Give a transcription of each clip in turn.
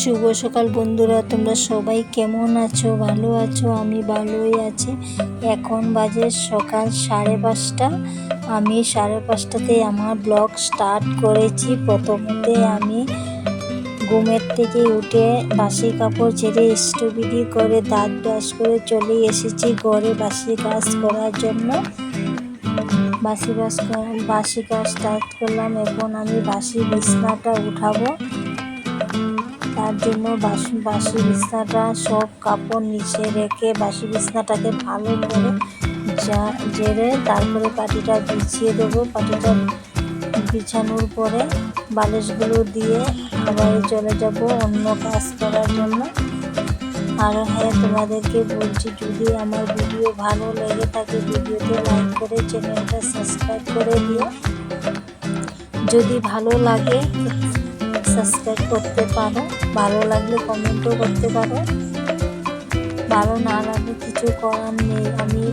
শুভ সকাল বন্ধুরা, তোমরা সবাই কেমন আছো? ভালো আছো? আমি ভালোই আছি। এখন বাজে সকাল সাড়ে পাঁচটা। আমি সাড়ে পাঁচটাতে আমার ব্লগ স্টার্ট করেছি। প্রথমতে আমি ঘুমের থেকে উঠে বাসি কাপড় ছেড়ে স্টুবিডি করে দাঁত ব্রাশ করে চলে এসেছি ঘরে বাসি কাজ করার জন্য। বাসি কাজ বাসি কাজ স্টার্ট করলাম। এখন আমি বাসি বিছনাটা উঠাবো। তার জন্য বাসি বাসি বিছনাটা, সব কাপড় নিচে রেখে বাসি বিছনাটাকে ভালো করে যা জেরে তারপরে পাটিটা বিছিয়ে দেবো। পাটিটা বিছানোর পরে বালিশগুলো দিয়ে আবার চলে যাব অন্য কাজ করার জন্য। আর হ্যাঁ তোমাদেরকে বলছি, যদি আমার ভিডিও ভালো লেগে থাকে, ভিডিওতে লাইক করে চ্যানেলটা সাবস্ক্রাইব করে দিও। যদি ভালো লাগে সাবস্ক্রাইব করতে পারো, ভালো লাগলে কমেন্টও করতে পারো। ভালো না লাগলে কিছু করার নেই। আমি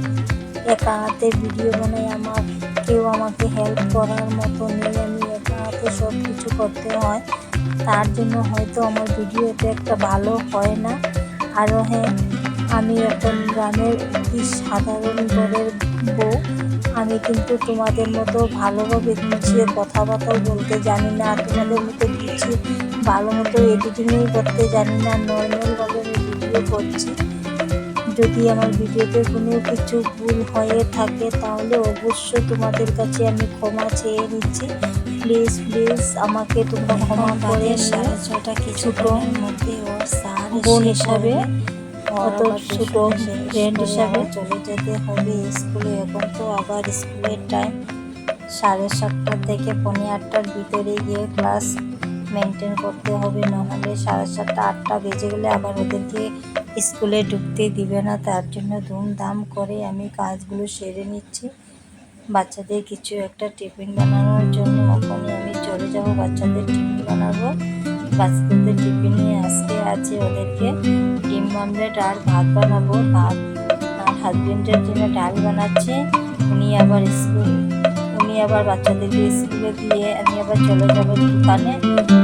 একা হাতে ভিডিও বানাই, আমার কেউ আমাকে হেল্প করার মতো নেই। আমি একা হাতে সব কিছু করতে হয়। তার জন্য হয়তো আমার ভিডিওতে একটা ভালো হয় না। আরও হ্যাঁ আমি একটা গ্রামের সাধারণ ঘরের বউ। আমি কিন্তু তোমাদের মতো ভালোভাবে গুছিয়ে কথাবার্তাও বলতে জানি না তোমাদের মতো গুছিয়ে ভালো মতো এডিটিংই করতে জানি না নর্মালভাবে আমি ভিডিও করছি। যদি আমার ভিডিওতে কোনো কিছু ভুল হয়ে থাকে তাহলে অবশ্যই তোমাদের কাছে আমি ক্ষমা চেয়ে নিচ্ছি। প্লিজ প্লিজ আমাকে তোমরা ক্ষমা করে সাড়ে ছটা কিছুক্ষণ মধ্যে ওর স্যার বোন হিসাবে অত ছোট ফ্রেন্ড হিসাবে চলে যেতে হবে। স্কুলে এখন তো আবার স্কুলের টাইম সাড়ে সাতটা থেকে পৌনে আটটার ভিতরে গিয়ে ক্লাস মেনটেন করতে হবে। নাহলে সাড়ে সাতটা, আটটা বেজে গেলে আবার ওদেরকে স্কুলে ঢুকতে দিবে না। তার জন্য ধুমধাম করে আমি কাজগুলো সেরে নিচ্ছি। বাচ্চাদের কিছু একটা টিফিন বানানোর জন্য। আমি চলে যাব, বাচ্চাদের টিফিন বানাবো। বাচ্চাদের টিফিনে আজকে আছে ওদেরকে। ডিম আমলেট আর ভাত বানাবো। ভাত আর হাজবেন্ডের জন্য ডাল বানাচ্ছে। উনি আবার স্কুল, উনি আবার বাচ্চাদেরকে স্কুলে দিয়ে আমি আবার চলে যাব দোকানে।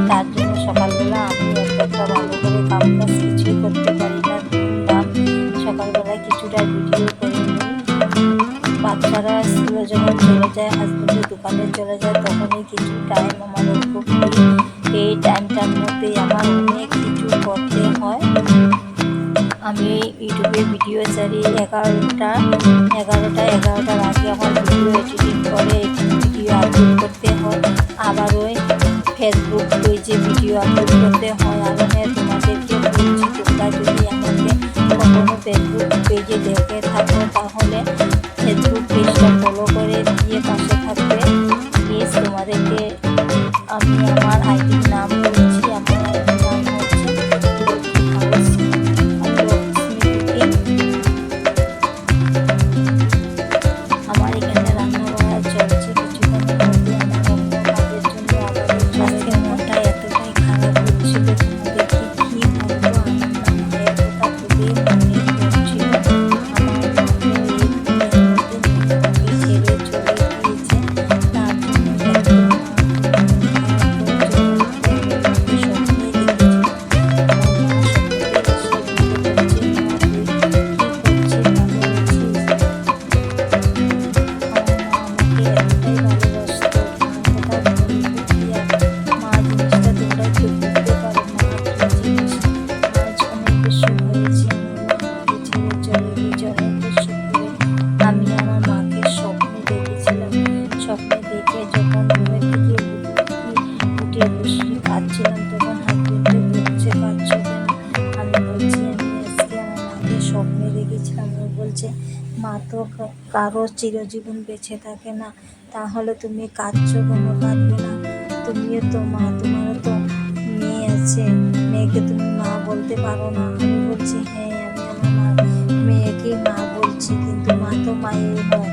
তার জন্য সকালবেলা আমি একটা ভালো করে কাম কাজ কিছুই করতে পারি না। সকালবেলা কিছুটা ভিডিও করে। বাচ্চারা স্কুলে যখন চলে যায় হাজবেন্ডের দোকানে চলে যায়, তখনই কিছু টাইম ছাড়ি এগারোটা এগারোটা এগারোটার আগে আমার ভিডিও এডিটিং করে ভিডিও আপলোড করতে হয়। আবার ওই ফেসবুক পেজে ভিডিও আপলোড করতে হয়। আর হ্যাঁ তোমাদেরকে বলছি, তোমরা যদি আমাকে কখনো ফেসবুক পেজে দেখে থাকো, তাহলে ফেসবুক পেজটা ফলো করে দিয়ে পাশে থাকবে। প্লিজ তোমাদেরকে আমি আমার আইডির কারও চিরজীবন বেঁচে থাকে না, তাহলে তুমি কাঁদছো কেন? কাঁদবে না। তুমিও তো মা, তোমারও তো মেয়ে আছে। মেয়েকে তুমি মা বলতে পারো না। আমি বলছি হ্যাঁ আমি আমার মা মেয়েকে মা বলছি, কিন্তু মা তো মায়ের হয়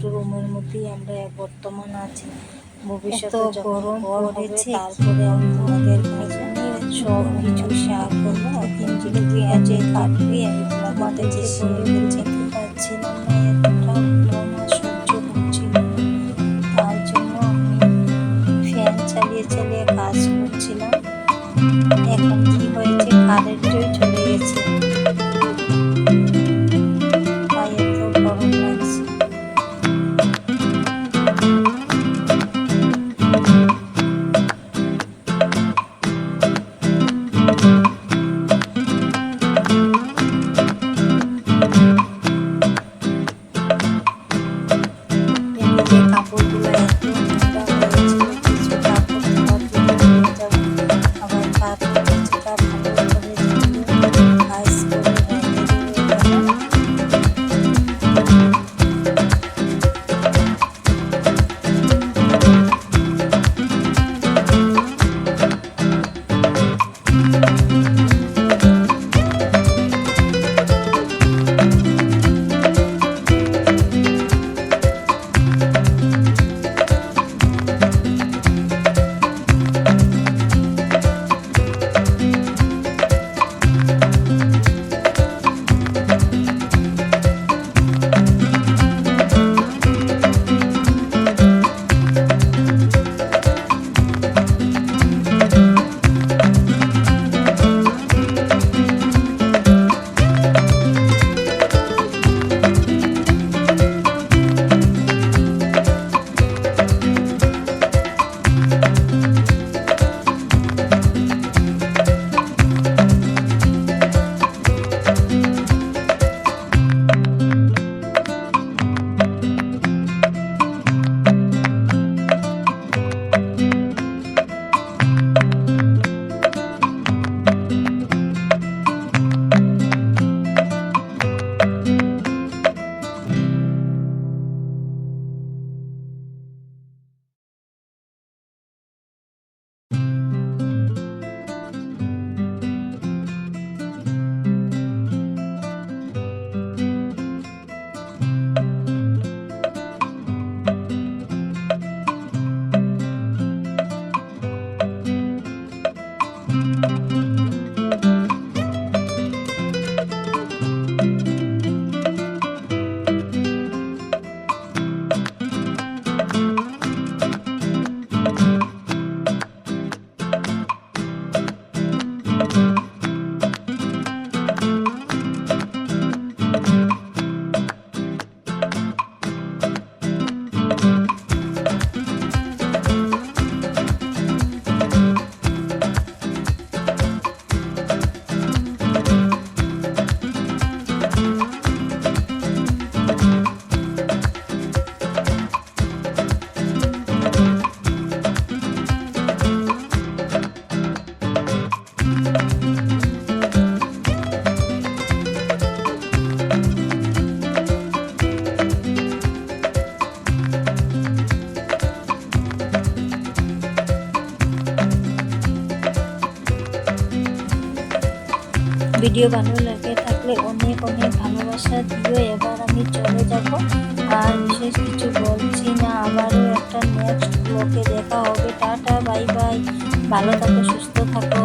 ছোট রুমের মধ্যেই আমরা বর্তমান আছি। ভবিষ্যতে গরম পড়েছে। তারপরে আমি তোমাদের সব কিছু শেয়ার করব। এখন যেটা পেঁয়াজে কাটবে আমাদের যে পাচ্ছিলাম না ভিডিও ভালো লাগে থাকলে অনেক অনেক ভালোবাসা দিও এবার আমি চলে যাব। আর বিশেষ কিছু বলছি না আবারও একটা নেক্সট ব্লগে দেখা হবে। Tata, bye bye. ভালো থাকো, সুস্থ থাকো।